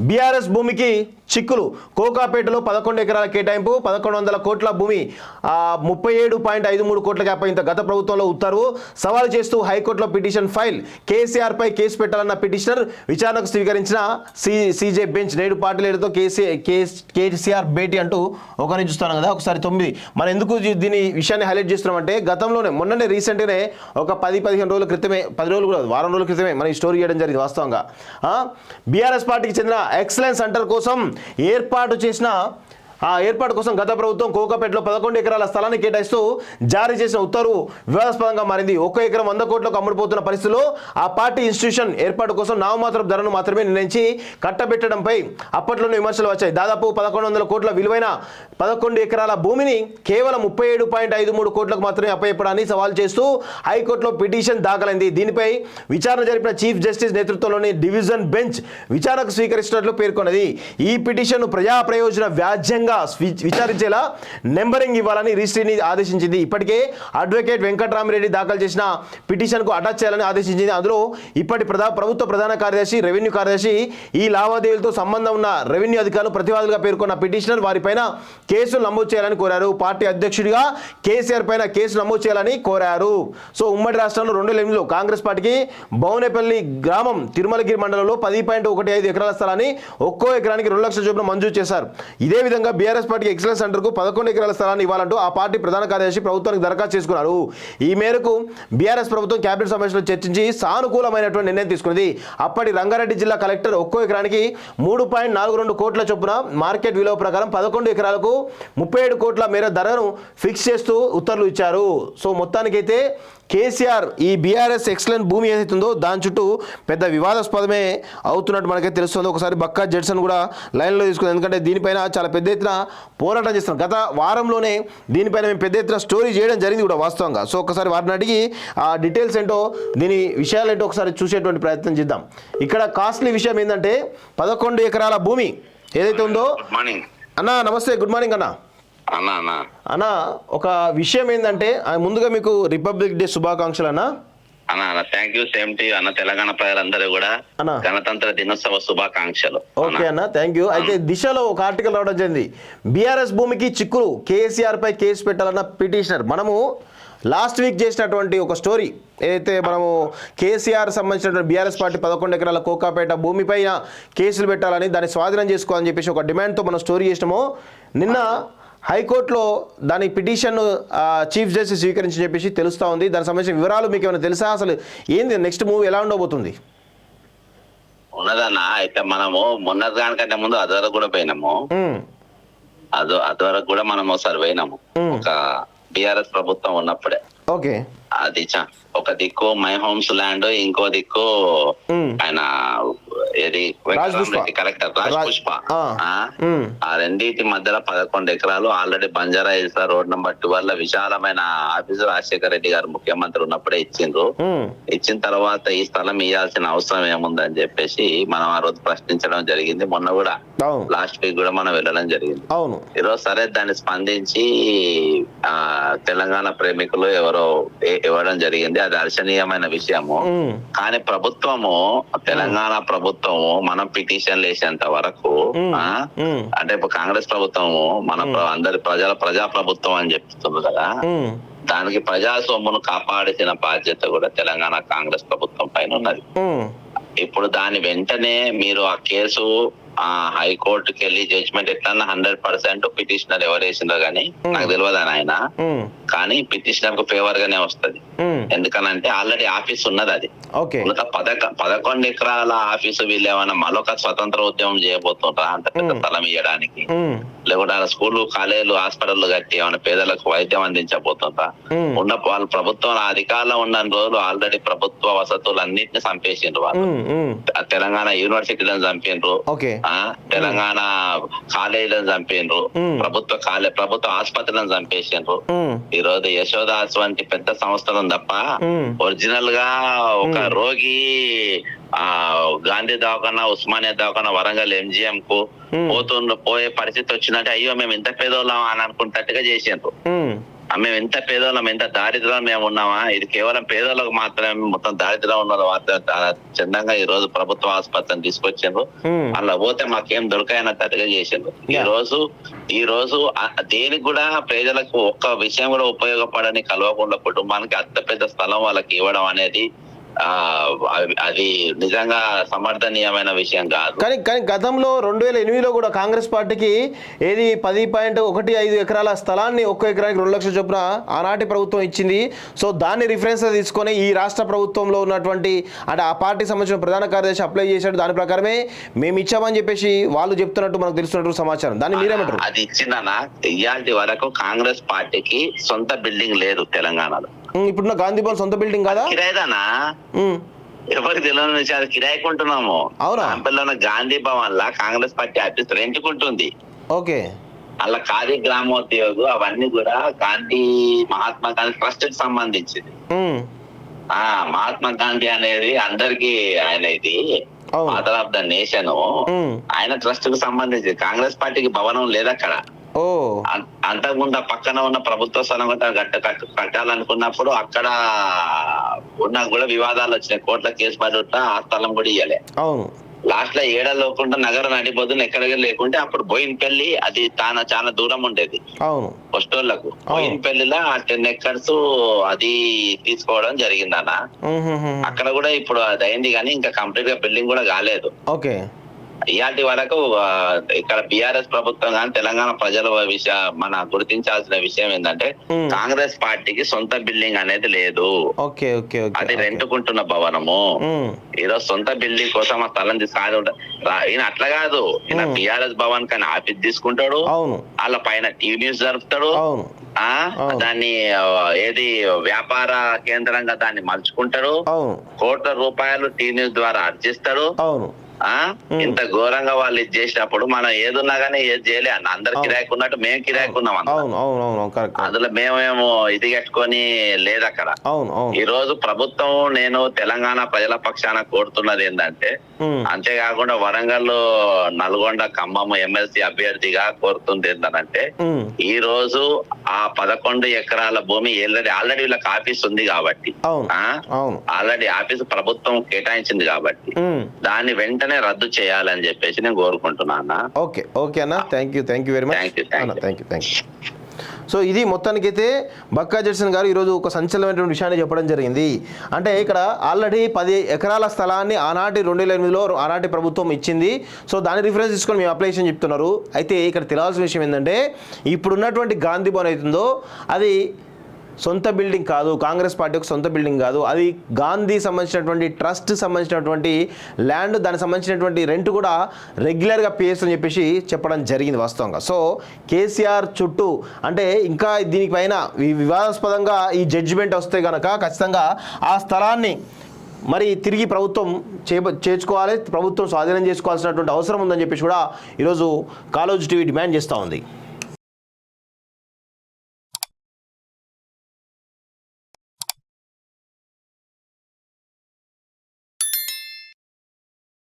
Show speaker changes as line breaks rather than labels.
BRS భూమికి చిక్కులు. కోకాపేటలో పదకొండు ఎకరాల కేటాయింపు పదకొండు వందల కోట్ల భూమి ముప్పై ఏడు పాయింట్ ఐదు మూడు కోట్ల కేటాయింత గత ప్రభుత్వంలో ఉత్తర్వు. సవాల్ చేస్తూ హైకోర్టులో పిటిషన్ ఫైల్. కేసీఆర్పై కేసు పెట్టాలన్న పిటిషనర్ విచారణకు స్వీకరించిన సి సీజే బెంచ్ నేడు పార్టీలతో కేసీ కేస్- కేసీఆర్ భేటీ అంటూ ఒకరిని చూస్తాను కదా ఒకసారి తొమ్మిది. మనం ఎందుకు దీని విషయాన్ని హైలైట్ చేస్తున్నామంటే గతంలోనే మొన్ననే రీసెంట్గానే ఒక పది పదిహేను రోజుల క్రితమే పది రోజులు కూడా వారం రోజుల క్రితమే మనం ఈ స్టోరీ చేయడం జరిగింది వాస్తవంగా. బీఆర్ఎస్ పార్టీకి చెందిన ఎక్సలెన్స్ సెంటర్ కోసం ఏర్పాటు చేసిన ఆ ఏర్పాటు కోసం గత ప్రభుత్వం కోకపేటలో పదకొండు ఎకరాల స్థలాన్ని కేటాయిస్తూ జారీ చేసిన ఉత్తర్వు వివాదాస్పదంగా మారింది. ఒక్క ఎకరం వంద కోట్లకు అమ్ముడుపోతున్న పరిస్థితుల్లో ఆ పార్టీ ఇన్స్టిట్యూషన్ ఏర్పాటు కోసం నామమాత్రం ధరను మాత్రమే నిర్ణయించి కట్టబెట్టడంపై అప్పట్లోనే విమర్శలు వచ్చాయి. దాదాపు పదకొండు వందల కోట్ల విలువైన పదకొండు ఎకరాల భూమిని కేవలం ముప్పై ఏడు పాయింట్ ఐదు మూడు కోట్లకు మాత్రమే అప్పయ్యపడాన్ని సవాల్ చేస్తూ హైకోర్టులో పిటిషన్ దాఖలైంది. దీనిపై విచారణ జరిపిన చీఫ్ జస్టిస్ నేతృత్వంలోని డివిజన్ బెంచ్ విచారణకు స్వీకరిస్తున్నట్లు పేర్కొన్నది. ఈ పిటిషన్ను ప్రజా ప్రయోజన వ్యాజ్యంగా స్వి- విచారించేలా నెంబరింగ్ ఇవ్వాలని రిజిస్ట్రీని ఆదేశించింది. ఇప్పటికే అడ్వకేట్ వెంకట్రామిరెడ్డి దాఖలు చేసిన పిటిషన్కు అటాచ్ చేయాలని ఆదేశించింది. అందులో ఇప్పటి ప్రధా ప్రభుత్వ ప్రధాన కార్యదర్శి రెవెన్యూ కార్యదర్శి ఈ లావాదేవీలతో సంబంధం ఉన్న రెవెన్యూ అధికారులు ప్రతివాదులుగా పేర్కొన్న పిటిషనర్ వారిపైన కేసులు నమోదు చేయాలని కోరారు. పార్టీ అధ్యక్షుడిగా కేసీఆర్ పైన కేసు నమోదు చేయాలని కోరారు. సో ఉమ్మడి రాష్ట్రంలో రెండు ఎనిమిదిలో కాంగ్రెస్ పార్టీకి బౌనేపల్లి గ్రామం తిరుమలగిరి మండలంలో పది పాయింట్ ఒకటి ఐదు ఎకరాల స్థలాన్ని ఒక్కో ఎకరానికి రెండు లక్షల చొప్పున మంజూరు చేశారు. ఇదే విధంగా బీఆర్ఎస్ పార్టీ ఎక్సలెన్స్ సెంటర్కు పదకొండు ఎకరాల స్థలాన్ని ఇవ్వాలంటూ ఆ పార్టీ ప్రధాన కార్యదర్శి ప్రభుత్వానికి దరఖాస్తు చేసుకున్నారు ఈ మేరకు బీఆర్ఎస్ ప్రభుత్వం కేబినెట్ సమావేశంలో చర్చించి సానుకూలమైనటువంటి నిర్ణయం తీసుకున్నది. అప్పటి రంగారెడ్డి జిల్లా కలెక్టర్ ఒక్కో ఎకరానికి మూడు పాయింట్ నాలుగు రెండు కోట్ల చొప్పున మార్కెట్ విలువ ప్రకారం పదకొండు ఎకరాలకు ముప్పై ఏడు కోట్ల మేర ధరను ఫిక్స్ చేస్తూ ఉత్తర్వులు ఇచ్చారు. సో మొత్తానికైతే కేసీఆర్ ఈ బీఆర్ఎస్ ఎక్సలెంట్ భూమి ఏదైతే ఉందో దాని చుట్టూ పెద్ద వివాదాస్పదమే అవుతున్నట్టు మనకైతే తెలుస్తుంది. ఒకసారి బక్కా జడ్సన్ కూడా లైన్లో తీసుకుంది. ఎందుకంటే దీనిపైన చాలా పెద్ద ఎత్తున పోరాటం చేస్తున్నాం. గత వారంలోనే దీనిపైన మేము పెద్ద ఎత్తున స్టోరీ చేయడం జరిగింది కూడా వాస్తవంగా. సో ఒకసారి వారిని అడిగి ఆ డీటెయిల్స్ ఏంటో దీని విషయాలు ఏంటో ఒకసారి చూసేటువంటి ప్రయత్నం చేద్దాం. ఇక్కడ కాస్ట్లీ విషయం ఏంటంటే పదకొండు ఎకరాల భూమి ఏదైతే ఉందో అన్న నమస్తే గుడ్ మార్నింగ్ అన్న.
అన్న అన్న.
అన్న ఒక విషయం ఏంటంటే ముందుగా మీకు రిపబ్లిక్ డే శుభాకాంక్షలు అన్న.
అన్న అన్న థ్యాంక్ యూ సేమ్ టీ అన్న తెలంగాణ ప్రజలందరూ కూడా. గణతంత్ర దినోత్సవ శుభాకాంక్షలు.
ఓకే అన్న. థ్యాంక్ యూ అయితే దిశలో ఒక ఆర్టికల్ రావడం జరిగింది. బీఆర్ఎస్ భూమికి చిక్కులు కేసీఆర్ పై కేసు పెట్టాలన్న పిటిషనర్. మనము లాస్ట్ వీక్ చేసినటువంటి ఒక స్టోరీ ఏదైతే మనము కేసీఆర్ సంబంధించినటువంటి బీఆర్ఎస్ పార్టీ పదకొండు ఎకరాల కోకాపేట భూమిపైన కేసులు పెట్టాలని దాన్ని స్వాధీనం చేసుకోవాలని చెప్పేసి ఒక డిమాండ్తో మనం స్టోరీ చేసినాము. నిన్న హైకోర్టులో దాని పిటిషన్ చీఫ్ జస్టిస్ స్వీకరించి చెప్పేసి తెలుస్తూ ఉంది. దానికి సంబంధించిన వివరాలు మీకు ఏమైనా తెలుసా? అసలు ఏంది? నెక్స్ట్ మూవ్ ఎలా ఉండబోతుంది?
ఉన్నదన్న అయితే మనము మొన్న దానికంటే ముందు అదవరకు కూడా పోయినాము.
ఉమ్,
అదో అదవరకు కూడా మనం ఒకసారి పోయినాము. ఒక బిఆర్ఎస్ ప్రభుత్వం ఉన్నప్పుడే.
ఓకే.
అది ఒక దిక్కు మై హోమ్స్ ల్యాండ్ ఇంకో దిక్కు. ఆయన ఏది? కలెక్టర్ రాజ్ పుష్ప.
ఆ.
రెండింటి మధ్యలో పదకొండు ఎకరాలు already Banjara hills road number ట్వెల్వ్లో విశాలమైన ఆఫీసు రాజశేఖర రెడ్డి గారు ముఖ్యమంత్రి ఉన్నప్పుడే ఇచ్చిండ్రు. ఇచ్చిన తర్వాత ఈ స్థలం ఇవ్వాల్సిన అవసరం ఏముందని చెప్పేసి మనం ఆ రోజు ప్రశ్నించడం జరిగింది. మొన్న కూడా లాస్ట్ వీక్ కూడా మనం వెళ్ళడం జరిగింది. ఈరోజు సరే దాన్ని స్పందించి ఆ తెలంగాణ ప్రేమికులు ఎవరో ఇవ్వడం జరిగింది. అది హర్షణీయమైన విషయము. కానీ ప్రభుత్వము తెలంగాణ ప్రభుత్వము మనం పిటిషన్ వేసేంత వరకు అంటే ఇప్పుడు కాంగ్రెస్ ప్రభుత్వము మన అందరి ప్రజల ప్రజా ప్రభుత్వం అని చెప్తుంది కదా. దానికి ప్రజా సొమ్మును కాపాడాల్సిన బాధ్యత కూడా తెలంగాణ కాంగ్రెస్ ప్రభుత్వం పైన ఉన్నది. ఇప్పుడు దాని వెంటనే మీరు ఆ కేసు ఆ హైకోర్టుకి వెళ్ళి జడ్జిమెంట్ ఎట్లన్నా హండ్రెడ్ పర్సెంట్ పిటిషనర్ ఎవరు వేసిందో గానీ నాకు తెలియదు అని ఆయన
ఉమ్,
కానీ పిటిషనర్కు ఫేవర్ గానే వస్తది.
ఉమ్,
ఎందుకనంటే ఆల్రెడీ ఆఫీస్ ఉన్నది అది.
ఓకే
ఉన్నత పదక పదకొండు ఎకరాల ఆఫీసు వీళ్ళు ఏమైనా మరొక స్వతంత్ర ఉద్యమం చేయబోతుంటారా అంత పెద్ద. స్థలం ఇవ్వడానికి లేకుంటే ఆడ స్కూళ్ళు కాలేజీలు హాస్పిటల్ కట్టి ఏమైనా పేదలకు వైద్యం అందించబోతుందా? ఉన్న వాళ్ళు ప్రభుత్వం అధికారంలో ఉన్న రోజులు ఆల్రెడీ ప్రభుత్వ వసతులు అన్నింటినీ చంపేసిండ్రు వాళ్ళు. తెలంగాణ యూనివర్సిటీలను చంపిండ్రు. తెలంగాణ కాలేజీలను చంపిండ్రు. ప్రభుత్వ కాలే ప్రభుత్వ ఆసుపత్రులను చంపేసిండ్రు. ఈ రోజు యశోదాస్ వంటి పెద్ద సంస్థలను తప్ప. ఒరిజినల్గా ఒక రోగి ఆ గాంధీ దవాఖానా ఉస్మానియా దవాఖానా వరంగల్ ఎంజిఎం కు. పోతుండ్రు పోయే పరిస్థితి వచ్చినట్టు అయ్యో మేము ఇంత పేదోళ్ళం అని అనుకుంటట్టుగా చేసిండ్రు. మేము. ఎంత పేదోళ్ళం ఎంత దారిద్రం మేము ఉన్నామా? ఇది కేవలం పేదోళ్ళకు మాత్రమే మొత్తం దారిద్రం ఉన్న మాత్రం చాలా చందంగా ఈ రోజు ప్రభుత్వ ఆసుపత్రిని తీసుకొచ్చిండ్రు. అలా పోతే మాకేం దొరకాయన్న తట్టుగా చేసిండ్రు. ఈ. రోజు ఈ రోజు దేనికి కూడా ప్రజలకు ఒక్క విషయం కూడా ఉపయోగపడని కలవకుండా కుటుంబానికి అంత పెద్ద స్థలం వాళ్ళకి ఇవ్వడం అనేది అది నిజంగా సమర్థనీయమైన విషయం కాదు.
కానీ కానీ గతంలో రెండు వేల ఎనిమిదిలో కూడా కాంగ్రెస్ పార్టీకి ఏది పది పాయింట్ ఒకటి ఐదు ఎకరాల స్థలాన్ని ఒక్క ఎకరానికి రెండు లక్షల చొప్పున ఆనాటి ప్రభుత్వం ఇచ్చింది. సో దాన్ని రిఫరెన్స్ తీసుకొని ఈ రాష్ట్ర ప్రభుత్వంలో ఉన్నటువంటి అంటే ఆ పార్టీ సంబంధించిన ప్రధాన కార్యదర్శి అప్లై చేశాడు. దాని ప్రకారమే మేము ఇచ్చామని చెప్పేసి వాళ్ళు చెప్తున్నట్టు మనకు తెలుస్తున్నట్టు సమాచారం. దాన్ని మీరేమంటారు?
అది ఇచ్చిందన్న ఇయాల్టి వరకు కాంగ్రెస్ పార్టీకి సొంత బిల్డింగ్ లేదు తెలంగాణలో.
ఇప్పుడున్న గాంధీ భవన్ సొంత బిల్డింగ్ కాదా?
కిరాయిదానా? ఎవరికి తెలియని విషయం అది కిరాయికుంటున్నాము
అవునా?
పిల్లల గాంధీ భవన్ లా కాంగ్రెస్ పార్టీ ఆఫీస్ రెంట్కుంటుంది
ఓకే.
అలా ఖాదీ గ్రామోద్యోగు అవన్నీ కూడా గాంధీ మహాత్మా గాంధీ ట్రస్ట్కి సంబంధించింది. ఆ మహాత్మా గాంధీ అనేది అందరికి ఆయన ఇది. ఫాదర్ ఆఫ్ ద నేషన్ ఆయన ట్రస్ట్కు సంబంధించి కాంగ్రెస్ పార్టీకి భవనం లేదు అక్కడ అంతకుముందు పక్కన ఉన్న ప్రభుత్వ స్థలం కట్టాలనుకున్నప్పుడు అక్కడ ఉన్న కూడా వివాదాలు వచ్చినాయి. కోర్టుల కేసు పడి ఆ స్థలం కూడా ఇయ్యలే.
అవును.
లాస్ట్లో ఏడ లేకుండా నగరం నడిపోతుంది ఎక్కడికి లేకుంటే అప్పుడు బోయినపల్లి అది తాన చాలా దూరం ఉండేది.
అవును.
పోస్టోళ్ళకు బోయినపల్లిలో ఆ టెన్ ఎకర్స్ అది తీసుకోవడం జరిగిందన్న. అక్కడ కూడా ఇప్పుడు అది అయింది కానీ ఇంకా కంప్లీట్గా బిల్డింగ్ కూడా కాలేదు.
ఓకే.
ఇలాంటి వరకు ఇక్కడ బిఆర్ఎస్ ప్రభుత్వం కానీ తెలంగాణ ప్రజల విషయ మన గుర్తించాల్సిన విషయం ఏంటంటే. కాంగ్రెస్ పార్టీకి సొంత బిల్డింగ్ అనేది లేదు. అది. రెంట్కుంటున్న భవనము. ఈరోజు సొంత బిల్డింగ్ కోసం ఆ స్థలం తీసుకాదు ఈయన అట్లా కాదు. ఈయన. బిఆర్ఎస్ భవన్ కానీ ఆఫీస్ తీసుకుంటాడు. వాళ్ళ పైన టీవీ న్యూస్ జరుపుతాడు. దాన్ని ఏది వ్యాపార కేంద్రంగా దాన్ని మలుచుకుంటాడు.
అవును.
కోట్ల రూపాయలు టీవీ న్యూస్ ద్వారా అర్జిస్తాడు
అవును.
ఆ? ఇంత ఘోరంగా వాళ్ళు ఇది చేసినప్పుడు మనం ఏదున్నా గానీ ఏది చేయలే. అన్న అందరు
అవును.
కిరాయికున్నట్టు మేము అన్న
అవును కరెక్ట్
అందులో మేమేమో ఇది కట్టుకొని లేదు అక్కడ. ఈ రోజు ప్రభుత్వం నేను తెలంగాణ ప్రజల పక్షాన కోరుతున్నది ఏంటంటే అంతేకాకుండా వరంగల్ నల్గొండ ఖమ్మం ఎమ్మెల్సీ అభ్యర్థిగా కోరుతుంది ఏంటంటే ఈ రోజు ఆ పదకొండు ఎకరాల భూమి ఆల్రెడీ ఆల్రెడీ వీళ్ళకి ఆఫీస్ ఉంది కాబట్టి ఆల్రెడీ ఆఫీస్ ప్రభుత్వం కేటాయించింది కాబట్టి దాన్ని వెంటనే రద్దు చేయాలని చెప్పేసి నేను కోరుకుంటున్నా అన్న.
ఓకే ఓకే అన్న. Thank you thank you very much. Thank you thank you so ఇది మొత్తానికైతే బక్కా జడ్సన్ గారు ఈరోజు ఒక సంచలనమైనటువంటి విషయాన్ని చెప్పడం జరిగింది. అంటే ఇక్కడ ఆల్రెడీ పది ఎకరాల స్థలాన్ని ఆనాటి రెండు వేల ఎనిమిదిలో ఆనాటి ప్రభుత్వం ఇచ్చింది. సో దాని రిఫరెన్స్ తీసుకొని మేము అప్లికేషన్ చెప్తున్నారు. అయితే ఇక్కడ తెలియాల్సిన విషయం ఏంటంటే ఇప్పుడున్నటువంటి గాంధీ భవన్ అవుతుందో అది సొంత బిల్డింగ్ కాదు కాంగ్రెస్ పార్టీకి సొంత బిల్డింగ్ కాదు. అది గాంధీ సంబంధించినటువంటి ట్రస్ట్ సంబంధించినటువంటి ల్యాండ్ దానికి సంబంధించినటువంటి రెంట్ కూడా రెగ్యులర్గా పేస్ అని చెప్పేసి చెప్పడం జరిగింది వాస్తవంగా. సో కేసీఆర్ చుట్టూ అంటే ఇంకా దీనిపైన వివాదాస్పదంగా ఈ జడ్జిమెంట్ వస్తే కనుక ఖచ్చితంగా ఆ స్థలాన్ని మరి తిరిగి ప్రభుత్వం చే చేర్చుకోవాలి ప్రభుత్వం స్వాధీనం చేసుకోవాల్సినటువంటి అవసరం ఉందని చెప్పేసి కూడా ఈరోజు కాలోజ్ టీవీ డిమాండ్ చేస్తూ ఉంది.